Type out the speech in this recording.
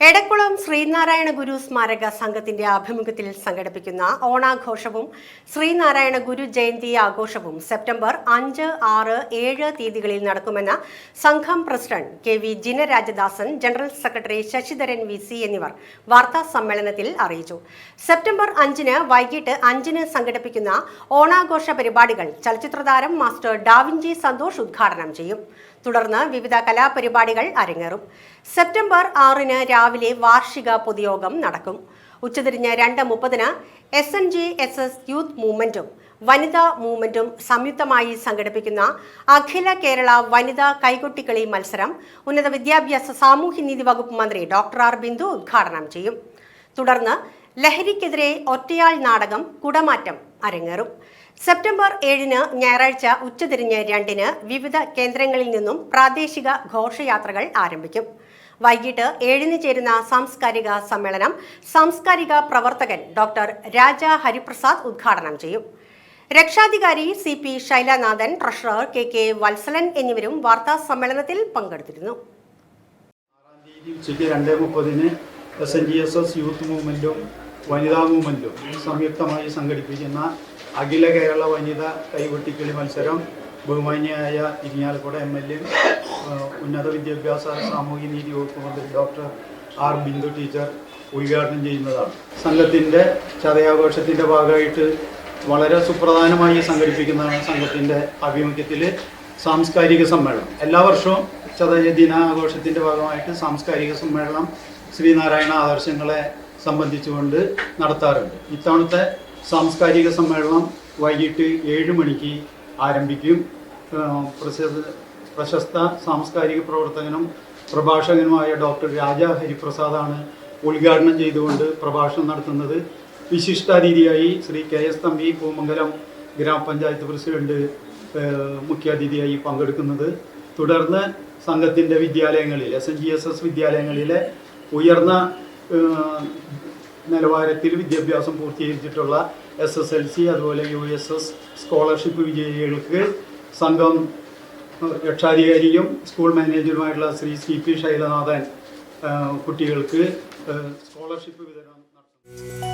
എടക്കുളം ശ്രീനാരായണ ഗുരു സ്മാരക സംഘത്തിന്റെ ആഭിമുഖ്യത്തിൽ സംഘടിപ്പിക്കുന്ന ഓണാഘോഷവും ശ്രീനാരായണ ഗുരു ജയന്തി ആഘോഷവും സെപ്റ്റംബർ അഞ്ച് ആറ് ഏഴ് തീയതികളിൽ നടക്കുമെന്ന് സംഘം president K V Jinarajadasan general secretary Sasidharan V C എന്നിവർ വാർത്താ സമ്മേളനത്തിൽ അറിയിച്ചു. സെപ്റ്റംബർ അഞ്ചിന് വൈകിട്ട് അഞ്ചിന് സംഘടിപ്പിക്കുന്ന ഓണാഘോഷ പരിപാടികൾ ചലച്ചിത്രതാരം മാസ്റ്റർ ഡാവിഞ്ചി സന്തോഷ് ഉദ്ഘാടനം ചെയ്യും. തുടർന്ന് വിവിധ കലാപരിപാടികൾ അരങ്ങേറും. സെപ്റ്റംബർ ആറിന് രാവിലെ വാർഷിക പൊതുയോഗം നടക്കും. ഉച്ചതിരിഞ്ഞ് രണ്ട് മുപ്പതിന് S N G S S youth മൂവ്മെന്റും വനിതാ മൂവ്മെന്റും സംയുക്തമായി സംഘടിപ്പിക്കുന്ന അഖില കേരള വനിതാ കൈകൊട്ടിക്കളി മത്സരം ഉന്നത വിദ്യാഭ്യാസ സാമൂഹ്യനീതി വകുപ്പ് മന്ത്രി ഡോക്ടർ ആർ ബിന്ദു ഉദ്ഘാടനം ചെയ്യും. തുടർന്ന് ലഹരിക്കെതിരെ ഒറ്റയാൾ നാടകം കുടമാറ്റം അരങ്ങേറും. സെപ്റ്റംബർ ഏഴിന് ഞായറാഴ്ച ഉച്ചതിരിഞ്ഞ് രണ്ടിന് വിവിധ കേന്ദ്രങ്ങളിൽ നിന്നും പ്രാദേശിക ഘോഷയാത്രകൾ ആരംഭിക്കും. വൈകിട്ട് ഏഴിന് ചേരുന്ന സാംസ്കാരിക സമ്മേളനം സാംസ്കാരിക പ്രവർത്തകൻ ഡോക്ടർ രാജ ഹരിപ്രസാദ് ഉദ്ഘാടനം ചെയ്യും. രക്ഷാധികാരി C P Shailanathan treasurer K K Valsalan എന്നിവരും വാർത്താ സമ്മേളനത്തിൽ പങ്കെടുത്തിരുന്നു. തീയതി ഉച്ചയ്ക്ക് രണ്ടേ മുപ്പതിന് S N G S S youth മൂവ്മെന്റും വനിതാ മൂവ്മെന്റും സംയുക്തമായി സംഘടിപ്പിക്കുന്ന അഖില കേരള വനിതാ കൈവെട്ടിക്കിളി മത്സരം ബഹുമാന്യായ ഇരിങ്ങാലക്കുട എം എൽ എ ഉന്നത വിദ്യാഭ്യാസ സാമൂഹ്യ നീതി വകുപ്പ് മന്ത്രി ഡോക്ടർ ആർ ബിന്ദു ടീച്ചർ ഉദ്ഘാടനം ചെയ്യുന്നതാണ്. സംഘത്തിന്റെ ചതയാഘോഷത്തിന്റെ ഭാഗമായിട്ട് വളരെ സുപ്രധാനമായി സംഘടിപ്പിക്കുന്നതാണ് സംഘത്തിന്റെ ആഭിമുഖ്യത്തിൽ സാംസ്കാരിക സമ്മേളനം. എല്ലാ വർഷവും ചതയ ദിനാഘോഷത്തിന്റെ ഭാഗമായിട്ട് സാംസ്കാരിക സമ്മേളനം ശ്രീനാരായണ ആദർശങ്ങളെ സംബന്ധിച്ചുകൊണ്ട് നടത്താറുണ്ട്. ഇത്തവണത്തെ സാംസ്കാരിക സമ്മേളനം വൈകിട്ട് ഏഴ് മണിക്ക് ആരംഭിക്കും. പ്രശസ്ത സാംസ്കാരിക പ്രവർത്തകനും പ്രഭാഷകനുമായ ഡോക്ടർ രാജ ഹരിപ്രസാദാണ് ഉദ്ഘാടനം ചെയ്തുകൊണ്ട് പ്രഭാഷണം നടത്തുന്നത്. വിശിഷ്ടാതിഥിയായി ശ്രീ കെ എസ് തമ്പി പൂമംഗലം ഗ്രാമപഞ്ചായത്ത് പ്രസിഡന്റ് മുഖ്യാതിഥിയായി പങ്കെടുക്കുന്നത്. തുടർന്ന് സംഘത്തിന്റെ വിദ്യാലയങ്ങളിൽ S N G S S വിദ്യാലയങ്ങളിലെ ഉയർന്ന നിലവാരത്തിൽ വിദ്യാഭ്യാസം പൂർത്തീകരിച്ചിട്ടുള്ള എസ് എസ് എൽ സി അതുപോലെ യു എസ് എസ് സ്കോളർഷിപ്പ് വിജയികൾക്ക് സംഘം രക്ഷാധികാരിയും സ്കൂൾ മാനേജറുമായിട്ടുള്ള ശ്രീ സി പി ശൈലനാഥൻ കുട്ടികൾക്ക് സ്കോളർഷിപ്പ് വിതരണം നടത്തുന്നു